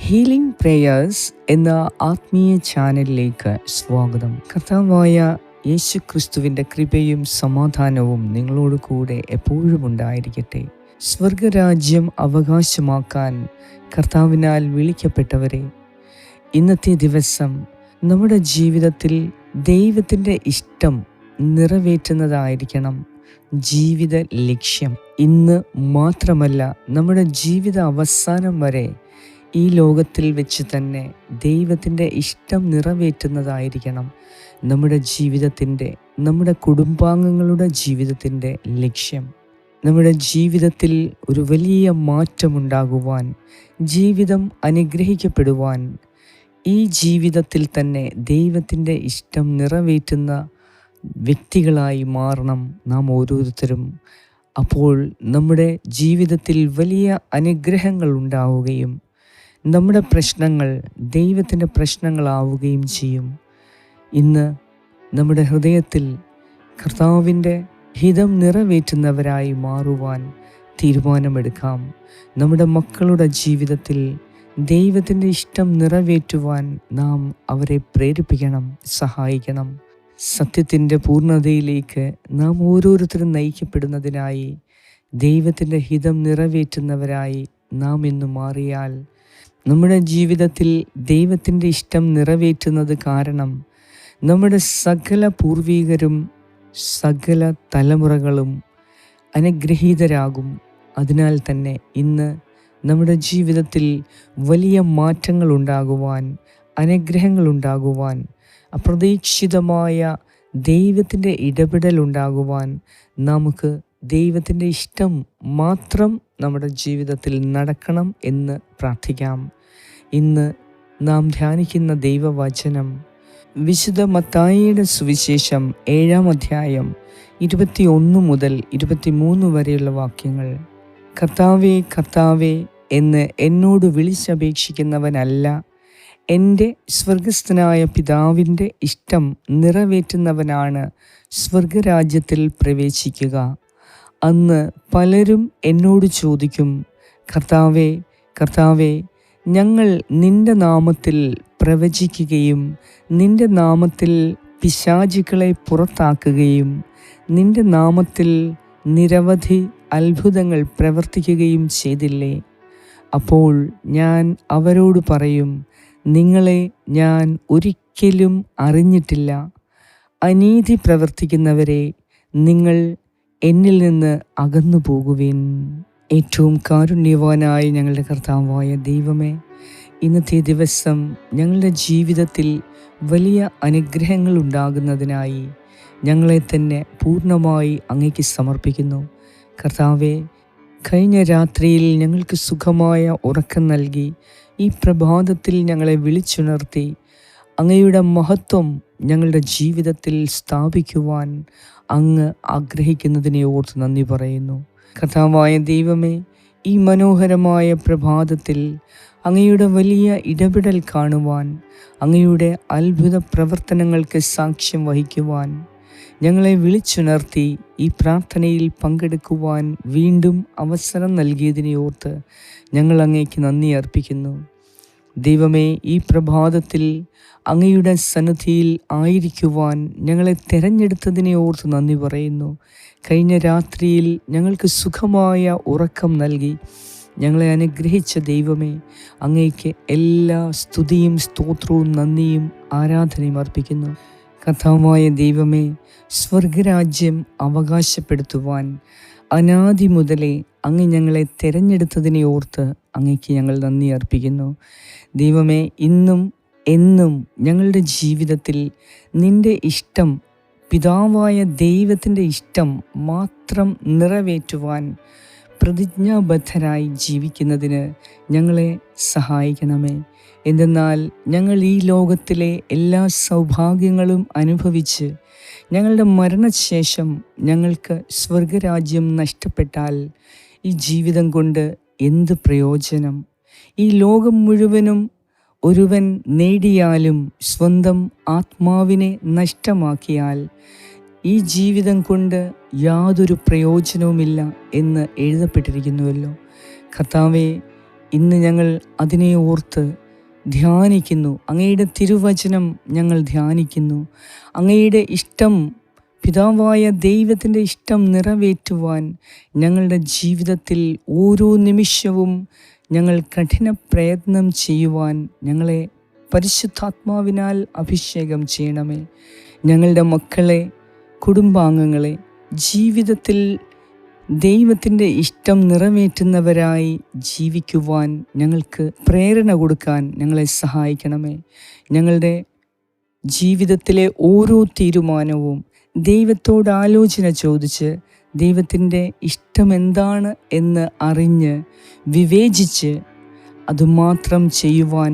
Healing prayers എന്ന ആത്മീയ ചാനലിലേക്ക് സ്വാഗതം. കർത്താവായ യേശു ക്രിസ്തുവിന്റെ കൃപയും സമാധാനവും നിങ്ങളോട് കൂടെ എപ്പോഴും ഉണ്ടായിരിക്കട്ടെ. സ്വർഗരാജ്യം അവകാശമാക്കാൻ കർത്താവിനാൽ വിളിക്കപ്പെട്ടവരെ ഇന്നത്തെ ദിവസം നമ്മുടെ ജീവിതത്തിൽ ദൈവത്തിന്റെ ഇഷ്ടം നിറവേറ്റുന്നതായിരിക്കണം ജീവിത ലക്ഷ്യം. ഇന്ന് മാത്രമല്ല നമ്മുടെ ജീവിത അവസാനം വരെ ഈ ലോകത്തിൽ വെച്ച് തന്നെ ദൈവത്തിന്റെ ഇഷ്ടം നിറവേറ്റുന്നതായിരിക്കണം. നമ്മുടെ ജീവിതത്തിന്റെ നമ്മുടെ കുടുംബാംഗങ്ങളുടെ ജീവിതത്തിന്റെ ലക്ഷ്യം. നമ്മുടെ ജീവിതത്തിൽ ഒരു വലിയ മാറ്റമുണ്ടാകുവാൻ ജീവിതം അനുഗ്രഹിക്കപ്പെടുവാൻ ഈ ജീവിതത്തിൽ തന്നെ ദൈവത്തിന്റെ ഇഷ്ടം നിറവേറ്റുന്ന വ്യക്തികളായി മാറണം നാം ഓരോരുത്തരും. അപ്പോൾ നമ്മുടെ ജീവിതത്തിൽ വലിയ അനുഗ്രഹങ്ങൾ ഉണ്ടാവുകയും നമ്മുടെ പ്രശ്നങ്ങൾ ദൈവത്തിന്റെ പ്രശ്നങ്ങളാവുകയും ചെയ്യും. ഇന്ന് നമ്മുടെ ഹൃദയത്തിൽ കർത്താവിന്റെ ഹിതം നിറവേറ്റുന്നവരായി മാറുവാൻ തീരുമാനമെടുക്കാം. നമ്മുടെ മക്കളുടെ ജീവിതത്തിൽ ദൈവത്തിന്റെ ഇഷ്ടം നിറവേറ്റുവാൻ നാം അവരെ പ്രേരിപ്പിക്കണം സഹായിക്കണം. സത്യത്തിന്റെ പൂർണതയിലേക്ക് നാം ഓരോരുത്തരും നയിക്കപ്പെടുന്നതിനായി ദൈവത്തിന്റെ ഹിതം നിറവേറ്റുന്നവരായി നാം ഇന്ന് മാറിയാൽ നമ്മുടെ ജീവിതത്തിൽ ദൈവത്തിന്റെ ഇഷ്ടം നിറവേറ്റുന്നത് കാരണം നമ്മുടെ സകല പൂർവീകരും സകല തലമുറകളും അനുഗ്രഹീതരാകും. അതിനാൽ തന്നെ ഇന്ന് നമ്മുടെ ജീവിതത്തിൽ വലിയ മാറ്റങ്ങൾ ഉണ്ടാകുവാൻ അനുഗ്രഹങ്ങൾ ഉണ്ടാകുവാൻ അപ്രതീക്ഷിതമായ ദൈവത്തിന്റെ ഇടപെടൽ ഉണ്ടാകുവാൻ നമുക്ക് ദൈവത്തിന്റെ ഇഷ്ടം മാത്രം നമ്മുടെ ജീവിതത്തിൽ നടക്കണം എന്ന് പ്രാർത്ഥിക്കാം. ഇന്ന് നാം ധ്യാനിക്കുന്ന ദൈവവചനം വിശുദ്ധ മത്തായിയുടെ സുവിശേഷം ഏഴാം അധ്യായം ഇരുപത്തി ഒന്ന് മുതൽ ഇരുപത്തിമൂന്ന് വരെയുള്ള വാക്യങ്ങൾ. കർത്താവേ കർത്താവേ എന്ന് എന്നോട് വിളിച്ചപേക്ഷിക്കുന്നവനല്ല എന്റെ സ്വർഗസ്ഥനായ പിതാവിന്റെ ഇഷ്ടം നിറവേറ്റുന്നവനാണ് സ്വർഗരാജ്യത്തിൽ പ്രവേശിക്കുക. അന്ന് പലരും എന്നോട് ചോദിക്കും കർത്താവേ കർത്താവേ ഞങ്ങൾ നിന്റെ നാമത്തിൽ പ്രവചിക്കുകയും നിന്റെ നാമത്തിൽ പിശാചുക്കളെ പുറത്താക്കുകയും നിന്റെ നാമത്തിൽ നിരവധി അത്ഭുതങ്ങൾ പ്രവർത്തിക്കുകയും ചെയ്തില്ലേ? അപ്പോൾ ഞാൻ അവരോട് പറയും നിങ്ങളെ ഞാൻ ഒരിക്കലും അറിഞ്ഞിട്ടില്ല. അനീതി പ്രവർത്തിക്കുന്നവരെ നിങ്ങൾ എന്നിൽ നിന്ന് അകന്നു പോകുവിൻ. ഏറ്റവും കാരുണ്യവാനായ ഞങ്ങളുടെ കർത്താവായ ദൈവമേ ഇന്നത്തെ ദിവസം ഞങ്ങളുടെ ജീവിതത്തിൽ വലിയ അനുഗ്രഹങ്ങൾ ഉണ്ടാകുന്നതിനായി ഞങ്ങളെ തന്നെ പൂർണമായി അങ്ങേക്ക് സമർപ്പിക്കുന്നു. കർത്താവെ കഴിഞ്ഞ രാത്രിയിൽ ഞങ്ങൾക്ക് സുഖമായ ഉറക്കം നൽകി ഈ പ്രഭാതത്തിൽ ഞങ്ങളെ വിളിച്ചുണർത്തി അങ്ങയുടെ മഹത്വം ഞങ്ങളുടെ ജീവിതത്തിൽ സ്ഥാപിക്കുവാൻ അങ്ങ് ആഗ്രഹിക്കുന്നതിനെ ഓർത്ത് നന്ദി പറയുന്നു. കഥാവായ ദൈവമേ ഈ മനോഹരമായ പ്രഭാതത്തിൽ അങ്ങയുടെ വലിയ ഇടപെടൽ കാണുവാൻ അങ്ങയുടെ അത്ഭുത പ്രവർത്തനങ്ങൾക്ക് സാക്ഷ്യം വഹിക്കുവാൻ ഞങ്ങളെ വിളിച്ചുണർത്തി ഈ പ്രാർത്ഥനയിൽ പങ്കെടുക്കുവാൻ വീണ്ടും അവസരം നൽകിയതിനെ ഓർത്ത് ഞങ്ങൾ അങ്ങേക്ക് നന്ദി അർപ്പിക്കുന്നു. ദൈവമേ ഈ പ്രഭാതത്തിൽ അങ്ങയുടെ സന്നദ്ധിയിൽ ആയിരിക്കുവാൻ ഞങ്ങളെ തിരഞ്ഞെടുത്തതിനെ ഓർത്ത് നന്ദി പറയുന്നു. കഴിഞ്ഞ രാത്രിയിൽ ഞങ്ങൾക്ക് സുഖമായ ഉറക്കം നൽകി. ഞങ്ങളെ അനുഗ്രഹിച്ച ദൈവമേ അങ്ങേക്ക് എല്ലാ സ്തുതിയും സ്തോത്രവും നന്ദിയും ആരാധനയും അർപ്പിക്കുന്നു. കഥാവായ ദൈവമേ സ്വർഗരാജ്യം അവകാശപ്പെടുത്തുവാൻ അനാദി മുതലേ അങ്ങ് ഞങ്ങളെ തിരഞ്ഞെടുത്തതിനെ ഓർത്ത് അങ്ങയ്ക്ക് ഞങ്ങൾ നന്ദി അർപ്പിക്കുന്നു. ദൈവമേ ഇന്നും എന്നും ഞങ്ങളുടെ ജീവിതത്തിൽ നിന്റെ ഇഷ്ടം പിതാവായ ദൈവത്തിന്റെ ഇഷ്ടം മാത്രം നിറവേറ്റുവാൻ പ്രതിജ്ഞാബദ്ധരായി ജീവിക്കുന്നതിന് ഞങ്ങളെ സഹായിക്കണമേ. എന്തെന്നാൽ ഞങ്ങൾ ഈ ലോകത്തിലെ എല്ലാ സൗഭാഗ്യങ്ങളും അനുഭവിച്ച് ഞങ്ങളുടെ മരണശേഷം ഞങ്ങൾക്ക് സ്വർഗരാജ്യം നഷ്ടപ്പെട്ടാൽ ഈ ജീവിതം കൊണ്ട് എന്ത് പ്രയോജനം? ഈ ലോകം മുഴുവനും ഒരുവൻ നേടിയാലും സ്വന്തം ആത്മാവിനെ നഷ്ടമാക്കിയാൽ ഈ ജീവിതം കൊണ്ട് യാതൊരു പ്രയോജനവുമില്ല എന്ന് എഴുതപ്പെട്ടിരിക്കുന്നുവല്ലോ. കർത്താവെ ഇന്ന് ഞങ്ങൾ അതിനെ ഓർത്ത് ധ്യാനിക്കുന്നു. അങ്ങയുടെ തിരുവചനം ഞങ്ങൾ ധ്യാനിക്കുന്നു. അങ്ങയുടെ ഇഷ്ടം പിതാവായ ദൈവത്തിന്റെ ഇഷ്ടം നിറവേറ്റുവാൻ ഞങ്ങളുടെ ജീവിതത്തിൽ ഓരോ നിമിഷവും ഞങ്ങൾ കഠിന പ്രയത്നം ചെയ്യുവാൻ ഞങ്ങളെ പരിശുദ്ധാത്മാവിനാൽ അഭിഷേകം ചെയ്യണമേ. ഞങ്ങളുടെ മക്കളെ കുടുംബാംഗങ്ങളെ ജീവിതത്തിൽ ദൈവത്തിന്റെ ഇഷ്ടം നിറവേറ്റുന്നവരായി ജീവിക്കുവാൻ ഞങ്ങൾക്ക് പ്രേരണ കൊടുക്കാൻ ഞങ്ങളെ സഹായിക്കണമേ. ഞങ്ങളുടെ ജീവിതത്തിലെ ഓരോ തീരുമാനവും ദൈവത്തോട് ആലോചന ചോദിച്ച് ദൈവത്തിന്റെ ഇഷ്ടം എന്താണ് എന്ന് അറിഞ്ഞ് വിവേചിച്ച് അതുമാത്രം ചെയ്യുവാൻ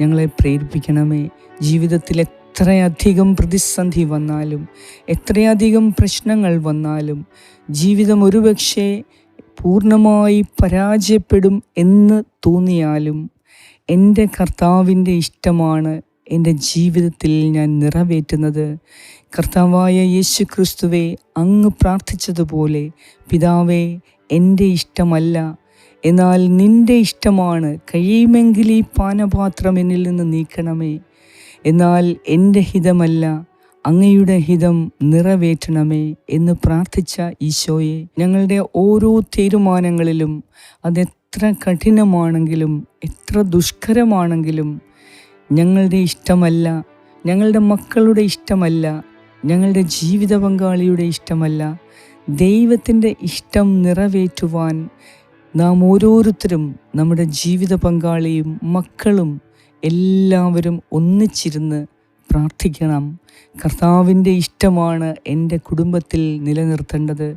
ഞങ്ങളെ പ്രേരിപ്പിക്കണമേ. ജീവിതത്തിൽ എത്രയധികം പ്രതിസന്ധി വന്നാലും എത്രയധികം പ്രശ്നങ്ങൾ വന്നാലും ജീവിതം ഒരുപക്ഷെ പൂർണമായി പരാജയപ്പെടും എന്ന് തോന്നിയാലും എന്റെ കർത്താവിന്റെ ഇഷ്ടമാണ് എന്റെ ജീവിതത്തിൽ ഞാൻ നിറവേറ്റുന്നത്. കർത്താവായ യേശു ക്രിസ്തുവെ അങ്ങ് പ്രാർത്ഥിച്ചതുപോലെ പിതാവേ എന്റെ ഇഷ്ടമല്ല. എന്നാൽ നിന്റെ ഇഷ്ടമാണ്. കഴിയുമെങ്കിൽ ഈ പാനപാത്രം എന്നിൽ നിന്ന് നീക്കണമേ. എന്നാൽ എന്റെ ഹിതമല്ല. അങ്ങയുടെ ഹിതം നിറവേറ്റണമേ എന്ന് പ്രാർത്ഥിച്ച ഈശോയെ ഞങ്ങളുടെ ഓരോ തീരുമാനങ്ങളിലും അതെത്ര കഠിനമാണെങ്കിലും എത്ര ദുഷ്കരമാണെങ്കിലും ഞങ്ങളുടെ ഇഷ്ടമല്ല ഞങ്ങളുടെ മക്കളുടെ ഇഷ്ടമല്ല ഞങ്ങളുടെ ജീവിത പങ്കാളിയുടെ ഇഷ്ടമല്ല. ദൈവത്തിന്റെ ഇഷ്ടം നിറവേറ്റുവാൻ നാം ഓരോരുത്തരും നമ്മുടെ ജീവിത പങ്കാളിയും മക്കളും എല്ലാവരും ഒന്നിച്ചിരുന്ന് പ്രാർത്ഥിക്കണം. കർത്താവിന്റെ ഇഷ്ടമാണ് എന്റെ കുടുംബത്തിൽ നിലനിർത്തേണ്ടത്.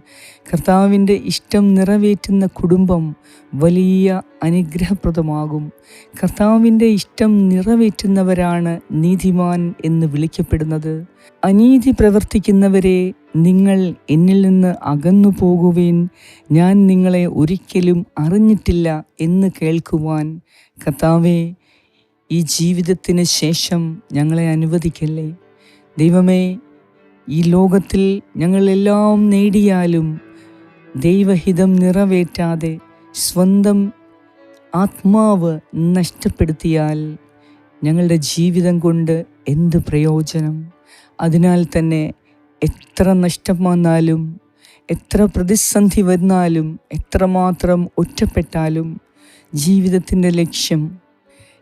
കർത്താവിന്റെ ഇഷ്ടം നിറവേറ്റുന്ന കുടുംബം വലിയ അനുഗ്രഹപ്രദമാകും. കർത്താവിന്റെ ഇഷ്ടം നിറവേറ്റുന്നവരാണ് നീതിമാൻ എന്ന് വിളിക്കപ്പെടുന്നത്. അനീതി പ്രവർത്തിക്കുന്നവരെ നിങ്ങൾ എന്നിൽ നിന്ന് അകന്നു പോകുവേൻ. ഞാൻ നിങ്ങളെ ഒരിക്കലും അറിഞ്ഞിട്ടില്ല എന്ന് കേൾക്കുവാൻ. കർത്താവെ ഈ ജീവിതത്തിന് ശേഷം ഞങ്ങളെ അനുവദിക്കല്ലേ? ദൈവമേ ഈ ലോകത്തിൽ ഞങ്ങളെല്ലാം നേടിയാലും ദൈവഹിതം നിറവേറ്റാതെ സ്വന്തം ആത്മാവ് നഷ്ടപ്പെടുത്തിയാൽ ഞങ്ങളുടെ ജീവിതം കൊണ്ട് എന്ത് പ്രയോജനം? അതിനാൽ തന്നെ എത്ര നഷ്ടം വന്നാലും എത്ര പ്രതിസന്ധി വന്നാലും എത്രമാത്രം ഒറ്റപ്പെട്ടാലും ജീവിതത്തിന്റെ ലക്ഷ്യം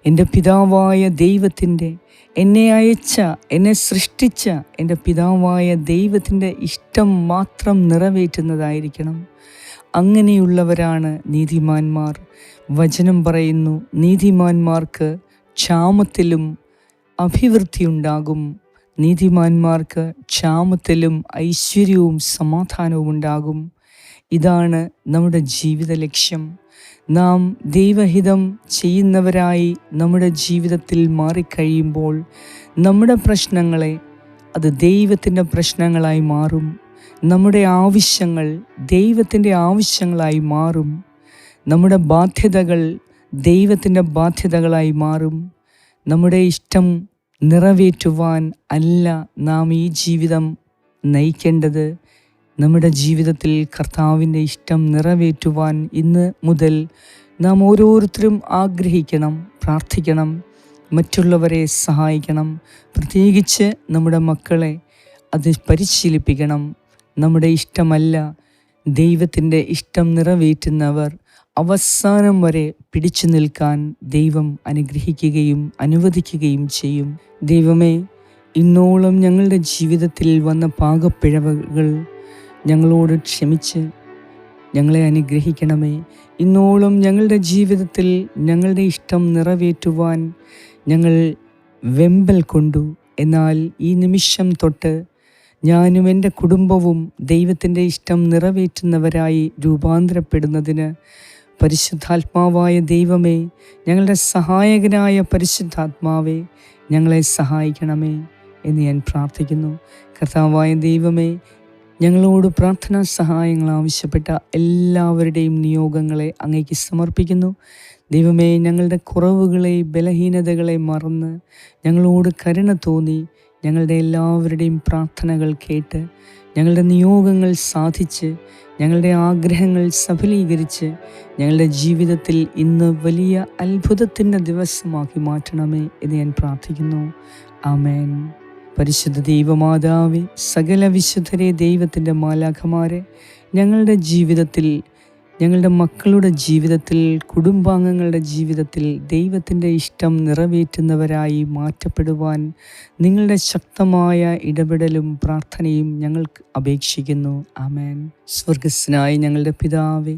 എന്റെ പിതാവായ ദൈവത്തിന്റെ എന്നെ അയച്ച എന്നെ സൃഷ്ടിച്ച എന്റെ പിതാവായ ദൈവത്തിന്റെ ഇഷ്ടം മാത്രം നിറവേറ്റുന്നതായിരിക്കണം. അങ്ങനെയുള്ളവരാണ് നീതിമാന്മാർ. വചനം പറയുന്നു നീതിമാന്മാർക്ക് ക്ഷാമത്തിലും അഭിവൃദ്ധി ഉണ്ടാകും നീതിമാന്മാർക്ക് ക്ഷാമത്തിലും ഐശ്വര്യവും സമാധാനവും ഉണ്ടാകും ഇതാണ് നമ്മുടെ ജീവിത ലക്ഷ്യം. നാം ദൈവഹിതം ചെയ്യുന്നവരായി നമ്മുടെ ജീവിതത്തിൽ മാറിക്കഴിയുമ്പോൾ നമ്മുടെ പ്രശ്നങ്ങളെ അത് ദൈവത്തിന്റെ പ്രശ്നങ്ങളായി മാറും. നമ്മുടെ ആവശ്യങ്ങൾ ദൈവത്തിന്റെ ആവശ്യങ്ങളായി മാറും. നമ്മുടെ ബാധ്യതകൾ ദൈവത്തിന്റെ ബാധ്യതകളായി മാറും. നമ്മുടെ ഇഷ്ടം നിറവേറ്റുവാൻ അല്ല നാം ഈ ജീവിതം നയിക്കേണ്ടത്. നമ്മുടെ ജീവിതത്തിൽ കർത്താവിന്റെ ഇഷ്ടം നിറവേറ്റുവാൻ ഇന്ന് മുതൽ നാം ഓരോരുത്തരും ആഗ്രഹിക്കണം പ്രാർത്ഥിക്കണം മറ്റുള്ളവരെ സഹായിക്കണം പ്രത്യേകിച്ച് നമ്മുടെ മക്കളെ അത് പരിശീലിപ്പിക്കണം. നമ്മുടെ ഇഷ്ടമല്ല ദൈവത്തിന്റെ ഇഷ്ടം നിറവേറ്റുന്നവർ അവസാനം വരെ പിടിച്ചു നിൽക്കാൻ ദൈവം അനുഗ്രഹിക്കുകയും അനുവദിക്കുകയും ചെയ്യും. ദൈവമേ ഇന്നോളം ഞങ്ങളുടെ ജീവിതത്തിൽ വന്ന പാകപ്പിഴവുകൾ ഞങ്ങളോട് ക്ഷമിച്ച്. ഞങ്ങളെ അനുഗ്രഹിക്കണമേ. ഇന്നോളം ഞങ്ങളുടെ ജീവിതത്തിൽ ഞങ്ങളുടെ ഇഷ്ടം നിറവേറ്റുവാൻ ഞങ്ങൾ വെമ്പൽ കൊണ്ടു. എന്നാൽ ഈ നിമിഷം തൊട്ട് ഞാനും എന്റെ കുടുംബവും ദൈവത്തിന്റെ ഇഷ്ടം നിറവേറ്റുന്നവരായി രൂപാന്തരപ്പെടുന്നതിന് പരിശുദ്ധാത്മാവായ ദൈവമേ ഞങ്ങളുടെ സഹായകനായ പരിശുദ്ധാത്മാവേ ഞങ്ങളെ സഹായിക്കണമേ എന്ന് ഞാൻ പ്രാർത്ഥിക്കുന്നു. കർത്താവായ ദൈവമേ ഞങ്ങളോട് പ്രാർത്ഥനാ സഹായങ്ങൾ ആവശ്യപ്പെട്ട എല്ലാവരുടെയും നിയോഗങ്ങളെ അങ്ങേക്ക് സമർപ്പിക്കുന്നു. ദൈവമേ ഞങ്ങളുടെ കുറവുകളെ ബലഹീനതകളെ മറന്ന് ഞങ്ങളോട് കരുണ തോന്നി ഞങ്ങളുടെ എല്ലാവരുടെയും പ്രാർത്ഥനകൾ കേട്ട് ഞങ്ങളുടെ നിയോഗങ്ങൾ സാധിച്ച് ഞങ്ങളുടെ ആഗ്രഹങ്ങൾ സഫലീകരിച്ച് ഞങ്ങളുടെ ജീവിതത്തിൽ ഇന്ന് വലിയ അത്ഭുതത്തിന്റെ ദിവസമാക്കി മാറ്റണമേ എന്ന് ഞാൻ പ്രാർത്ഥിക്കുന്നു. ആമേൻ. പരിശുദ്ധ ദൈവമാതാവെ സകല വിശുദ്ധരെ ദൈവത്തിന്റെ മാലാഖമാരെ ഞങ്ങളുടെ ജീവിതത്തിൽ ഞങ്ങളുടെ മക്കളുടെ ജീവിതത്തിൽ കുടുംബാംഗങ്ങളുടെ ജീവിതത്തിൽ ദൈവത്തിന്റെ ഇഷ്ടം നിറവേറ്റുന്നവരായി മാറ്റപ്പെടുവാൻ നിങ്ങളുടെ ശക്തമായ ഇടപെടലും പ്രാർത്ഥനയും ഞങ്ങൾക്ക് അപേക്ഷിക്കുന്നു. ആമേൻ. സ്വർഗസ്നായി ഞങ്ങളുടെ പിതാവേ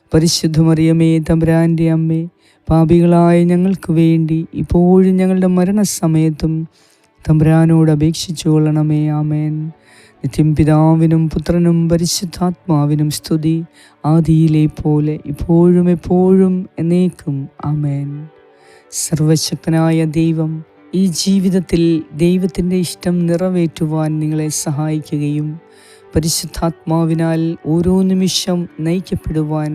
പരിശുദ്ധ മറിയമേ തമ്പുരാന്റെ അമ്മേ പാപികളായ ഞങ്ങൾക്ക് വേണ്ടി ഇപ്പോഴും ഞങ്ങളുടെ മരണസമയത്തും തമ്പുരാനോട് അപേക്ഷിച്ചു കൊള്ളണമേ ആമേൻ. നിത്യം പിതാവിനും പുത്രനും പരിശുദ്ധാത്മാവിനും സ്തുതി ആദിയിലെ പോലെ ഇപ്പോഴും എപ്പോഴും എന്നേക്കും ആമേൻ. സർവശക്തനായ ദൈവം ഈ ജീവിതത്തിൽ ദൈവത്തിന്റെ ഇഷ്ടം നിറവേറ്റുവാൻ നിങ്ങളെ സഹായിക്കുകയും പരിശുദ്ധാത്മാവിനാൽ ഓരോ നിമിഷം നയിക്കപ്പെടുവാൻ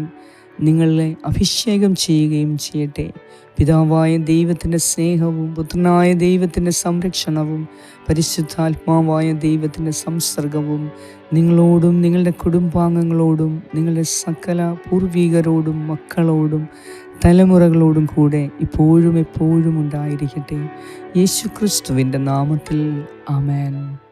നിങ്ങളെ അഭിഷേകം ചെയ്യുകയും ചെയ്യട്ടെ. പിതാവായ ദൈവത്തിന്റെ സ്നേഹവും പുത്രനായ ദൈവത്തിന്റെ സംരക്ഷണവും പരിശുദ്ധാത്മാവായ ദൈവത്തിന്റെ സംസർഗവും നിങ്ങളോടും നിങ്ങളുടെ കുടുംബാംഗങ്ങളോടും നിങ്ങളുടെ സകല പൂർവികരോടും മക്കളോടും തലമുറകളോടും കൂടെ ഇപ്പോഴും എപ്പോഴും ഉണ്ടായിരിക്കട്ടെ. യേശു ക്രിസ്തുവിന്റെ നാമത്തിൽ ആമേൻ.